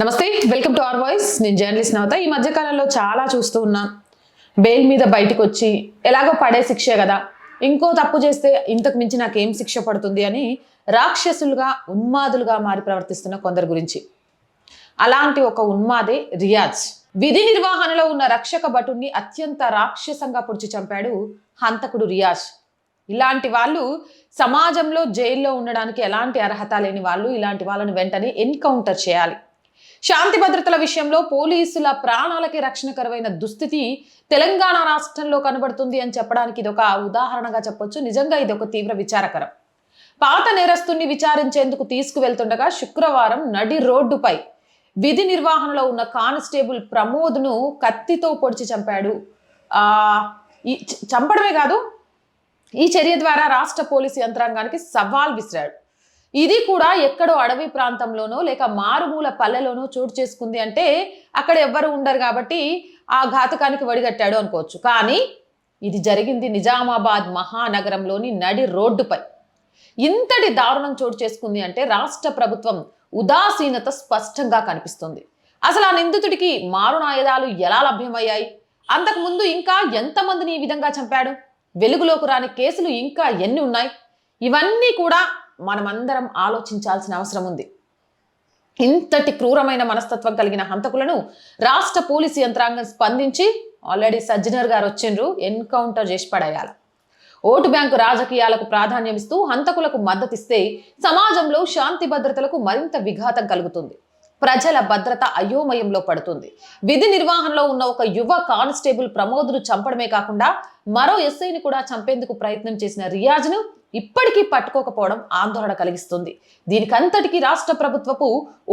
నమస్తే welcome to our voice. నేను journalist Navatha. ఈ మధ్యకాలంలో చాలా చూస్తూ ఉన్నాను బెయిల్ మీద బయటకు వచ్చి ఎలాగో పడే శిక్షే కదా. ఇంకో తప్పు చేస్తే ఇంతకు మించి నాకేం శిక్ష పడుతుంది అని రాక్షసులుగా ఉన్మాదులుగా మారి ప్రవర్తిస్తున్న కొందరి గురించి. అలాంటి ఒక ఉన్మాదే రియాజ్. విధి నిర్వహణలో ఉన్న రక్షక భటుణ్ణి అత్యంత రాక్షసంగా పొడిచి చంపాడు హంతకుడు రియాజ్. ఇలాంటి వాళ్ళు సమాజంలో జైల్లో ఉండడానికి ఎలాంటి అర్హత లేని వాళ్ళు ఇలాంటి వాళ్ళని వెంటనే ఎన్కౌంటర్ చేయాలి. శాంతి భద్రతల విషయంలో పోలీసుల ప్రాణాలకి రక్షణకరమైన దుస్థితి తెలంగాణ రాష్ట్రంలో కనబడుతుంది అని చెప్పడానికి ఇది ఒక ఉదాహరణగా చెప్పొచ్చు. నిజంగా ఇది ఒక తీవ్ర విచారకరం. పాత నేరస్తుని విచారించేందుకు తీసుకువెళ్తుండగా శుక్రవారం నడి రోడ్డుపై విధి నిర్వహణలో ఉన్న కానిస్టేబుల్ ప్రమోద్ను కత్తితో పొడిచి చంపాడు. ఈ చంపడమే కాదు ఈ చర్య ద్వారా రాష్ట్ర పోలీసు యంత్రాంగానికి సవాల్ విసిరాడు. ఇది కూడా ఎక్కడో అడవి ప్రాంతంలోనో లేక మారుమూల పల్లెలోనో చోటు చేసుకుంది అంటే అక్కడ ఎవ్వరు ఉండరు కాబట్టి ఆ ఘాతకానికి వడిగట్టాడు అనుకోవచ్చు. కానీ ఇది జరిగింది నిజామాబాద్ మహానగరంలోని నడి రోడ్డుపై. ఇంతటి దారుణం చోటు చేసుకుంది అంటే రాష్ట్ర ప్రభుత్వం ఉదాసీనత స్పష్టంగా కనిపిస్తుంది. అసలు ఆ నిందితుడికి మారునాయుధాలు ఎలా లభ్యమయ్యాయి? అంతకుముందు ఇంకా ఎంతమందిని ఈ విధంగా చంపాడు? వెలుగులోకి రాని కేసులు ఇంకా ఎన్ని ఉన్నాయి? ఇవన్నీ కూడా మనమందరం ఆలోచించాల్సిన అవసరం ఉంది. ఇంతటి క్రూరమైన మనస్తత్వం కలిగిన హంతకులను రాష్ట్ర పోలీసు యంత్రాంగం స్పందించి ఆల్రెడీ సజ్జనర్ గారు వచ్చిండ్రు ఎన్కౌంటర్ చేసి పడేయాల. ఓటు బ్యాంకు రాజకీయాలకు ప్రాధాన్యం ఇస్తూ హంతకులకు మద్దతిస్తే సమాజంలో శాంతి భద్రతలకు మరింత విఘాతం కలుగుతుంది. ప్రజల భద్రత అయోమయంలో పడుతుంది. విధి నిర్వహణలో ఉన్న ఒక యువ కానిస్టేబుల్ ప్రమోదును చంపడమే కాకుండా మరో ఎస్ఐని కూడా చంపేందుకు ప్రయత్నం చేసిన రియాజ్ను ఇప్పటికీ పట్టుకోకపోవడం ఆందోళన కలిగిస్తుంది. దీనికంతటికీ రాష్ట్ర ప్రభుత్వపు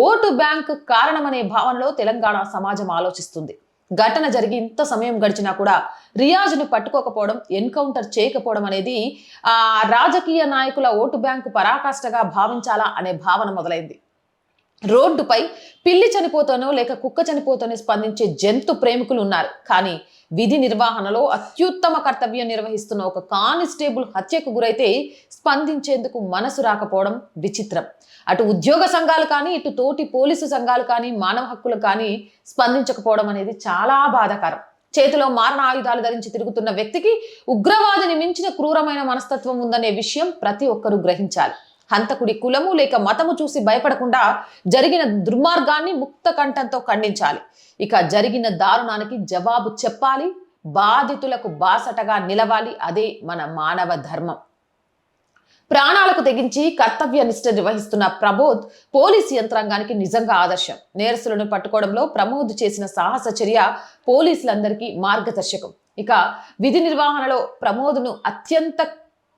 ఓటు బ్యాంక్ కారణమనే భావనలో తెలంగాణ సమాజం ఆలోచిస్తుంది. ఘటన జరిగి ఇంత సమయం గడిచినా కూడా రియాజ్ను పట్టుకోకపోవడం ఎన్కౌంటర్ చేయకపోవడం అనేది ఆ రాజకీయ నాయకుల ఓటు బ్యాంకు పరాకాష్ఠగా భావించాలా అనే భావన మొదలైంది. రోడ్డుపై పిల్లి చనిపోతానో లేక కుక్క చనిపోతానో స్పందించే జంతు ప్రేమికులు ఉన్నారు. కానీ విధి నిర్వహణలో అత్యుత్తమ కర్తవ్యం నిర్వహిస్తున్న ఒక కానిస్టేబుల్ హత్యకు గురైతే స్పందించేందుకు మనసు రాకపోవడం విచిత్రం. అటు ఉద్యోగ సంఘాలు కానీ ఇటు తోటి పోలీసు సంఘాలు కానీ మానవ హక్కులు కానీ స్పందించకపోవడం అనేది చాలా బాధాకరం. చేతిలో మారణ ఆయుధాలు ధరించి తిరుగుతున్న వ్యక్తికి ఉగ్రవాదిని మించిన క్రూరమైన మనస్తత్వం ఉందనే విషయం ప్రతి ఒక్కరూ గ్రహించాలి. హంతకుడి కులము లేక మతము చూసి భయపడకుండా జరిగిన దుర్మార్గాన్ని ముక్త కంఠంతో ఖండించాలి. ఇక జరిగిన దారుణానికి జవాబు చెప్పాలి. బాధితులకు బాసటగా నిలవాలి. అదే మన మానవ ధర్మం. ప్రాణాలకు తెగించి కర్తవ్య నిష్ట నిర్వహిస్తున్న ప్రమోద్ పోలీసు యంత్రాంగానికి నిజంగా ఆదర్శం. నేరస్తులను పట్టుకోవడంలో ప్రమోద్ చేసిన సాహస చర్య పోలీసులందరికీ మార్గదర్శకం. ఇక విధి నిర్వహణలో ప్రమోద్ను అత్యంత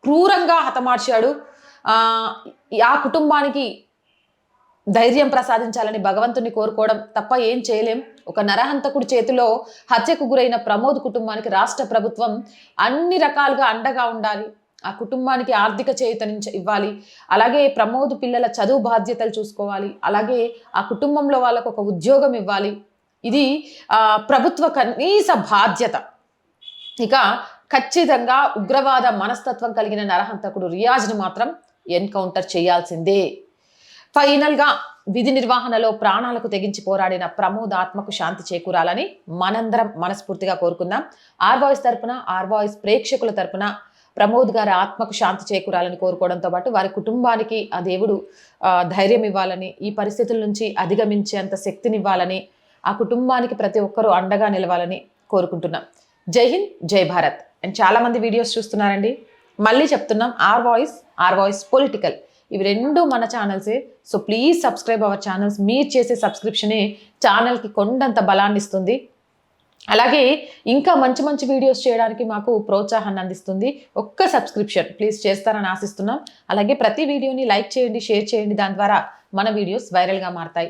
క్రూరంగా హతమార్చాడు ఆ కుటుంబానికి ధైర్యం ప్రసాదించాలని భగవంతుని కోరుకోవడం తప్ప ఏం చేయలేం. ఒక నరహంతకుడి చేతిలో హత్యకు గురైన ప్రమోద్ కుటుంబానికి రాష్ట్ర ప్రభుత్వం అన్ని రకాలుగా అండగా ఉండాలి. ఆ కుటుంబానికి ఆర్థిక చేయుతనించ ఇవ్వాలి. అలాగే ప్రమోద్ పిల్లల చదువు బాధ్యతలు చూసుకోవాలి. అలాగే ఆ కుటుంబంలో వాళ్ళకు ఒక ఉద్యోగం ఇవ్వాలి. ఇది ప్రభుత్వ కనీస బాధ్యత. ఇక ఖచ్చితంగా ఉగ్రవాద మనస్తత్వం కలిగిన నరహంతకుడు రియాజ్ని మాత్రం ఎన్కౌంటర్ చేయాల్సిందే. ఫైనల్గా విధి నిర్వహణలో ప్రాణాలకు తెగించి పోరాడిన ప్రమోద్ ఆత్మకు శాంతి చేకూరాలని మనందరం మనస్ఫూర్తిగా కోరుకుందాం. ఆర్వాయిస్ తరపున ఆర్వాయిస్ ప్రేక్షకుల తరపున ప్రమోద్ గారి ఆత్మకు శాంతి చేకూరాలని కోరుకోవడంతో పాటు వారి కుటుంబానికి ఆ దేవుడు ధైర్యం ఇవ్వాలని ఈ పరిస్థితుల నుంచి అధిగమించేంత శక్తినివ్వాలని ఆ కుటుంబానికి ప్రతి ఒక్కరూ అండగా నిలవాలని కోరుకుంటున్నాం. జై హింద్ జై భారత్. అండ్ చాలామంది వీడియోస్ చూస్తున్నారండి. మళ్ళీ చెప్తున్నాం our voice our voice political ఇవి రెండు మన ఛానల్సే so please subscribe our channels మీరు చేసే సబ్స్క్రిప్షనే ఛానల్కి కొండంత బలాన్ని ఇస్తుంది అలాగే ఇంకా మంచి మంచి వీడియోస్ చేయడానికి మాకు ప్రోత్సాహాన్ని అందిస్తుంది. ఒక్క సబ్స్క్రిప్షన్ ప్లీజ్ చేస్తారని ఆశిస్తున్నాం. అలాగే ప్రతి వీడియోని లైక్ చేయండి షేర్ చేయండి. దాని ద్వారా మన వీడియోస్ వైరల్గా మారతాయి.